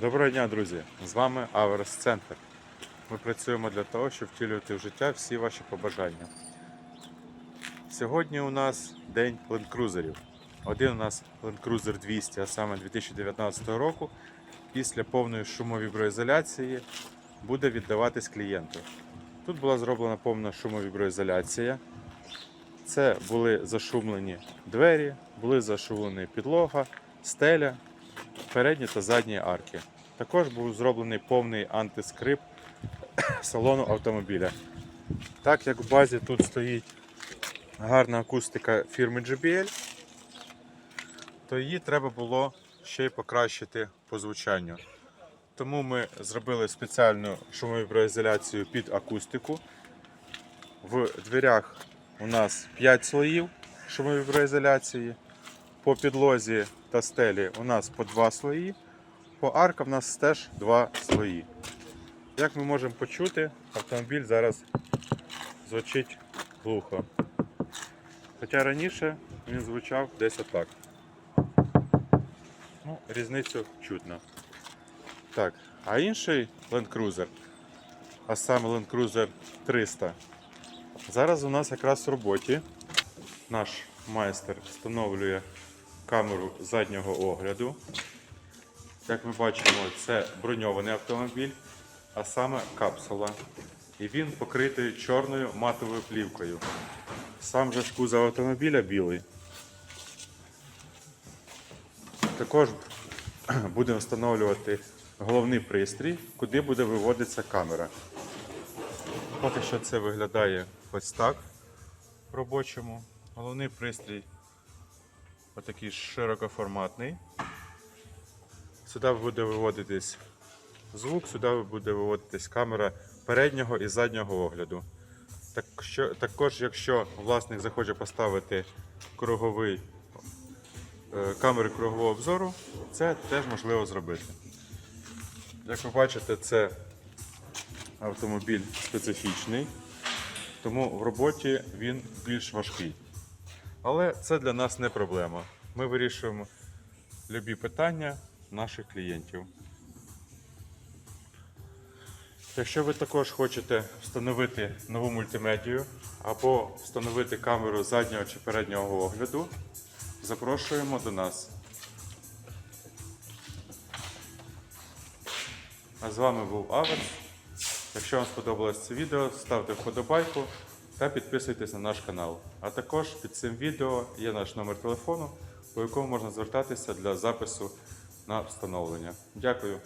Доброго дня, друзі! З вами Аверс Центр. Ми працюємо для того, щоб втілювати в життя всі ваші побажання. Сьогодні у нас день ленд-крузерів. Один у нас Cruiser 200, а саме 2019 року, після повної шумовіброізоляції буде віддаватись клієнту. Тут була зроблена повна шумовіброізоляція. Це були зашумлені двері, були зашумлені підлога, стеля, передні та задні арки. Також був зроблений повний антискрип салону автомобіля. Так як в базі тут стоїть гарна акустика фірми JBL, то її треба було ще й покращити по звучанню. Тому ми зробили спеціальну шумовіброізоляцію під акустику. В дверях у нас 5 слоїв шумовіброізоляції. По підлозі та стелі у нас по 2 слої. По аркам у нас теж 2 слої. Як ми можемо почути, автомобіль зараз звучить глухо. Хоча раніше він звучав десь отак. Ну, різницю чутно. Так, а інший Land Cruiser, а саме Land Cruiser 300, зараз у нас якраз в роботі. Наш майстер встановлює камеру заднього огляду. Як ми бачимо, це броньований автомобіль, а саме капсула. І він покритий чорною матовою плівкою. Сам же кузов автомобіля білий. Також будемо встановлювати головний пристрій, куди буде виводитися камера. Поки що це виглядає ось так в робочому. Головний пристрій отакий широкоформатний. Сюди буде виводитись звук, сюди буде виводитись камера переднього і заднього огляду. Так що, також, якщо власник захоче поставити круговий, е, камери кругового обзору, це теж можливо зробити. Як ви бачите, це автомобіль специфічний, тому в роботі він більш важкий. Але це для нас не проблема. Ми вирішуємо любі питання наших клієнтів. Якщо ви також хочете встановити нову мультимедію або встановити камеру заднього чи переднього огляду, запрошуємо до нас. А з вами був Аверс. Якщо вам сподобалось це відео, ставте вподобайку та підписуйтесь на наш канал. А також під цим відео є наш номер телефону, по якому можна звертатися для запису на встановлення. Дякую.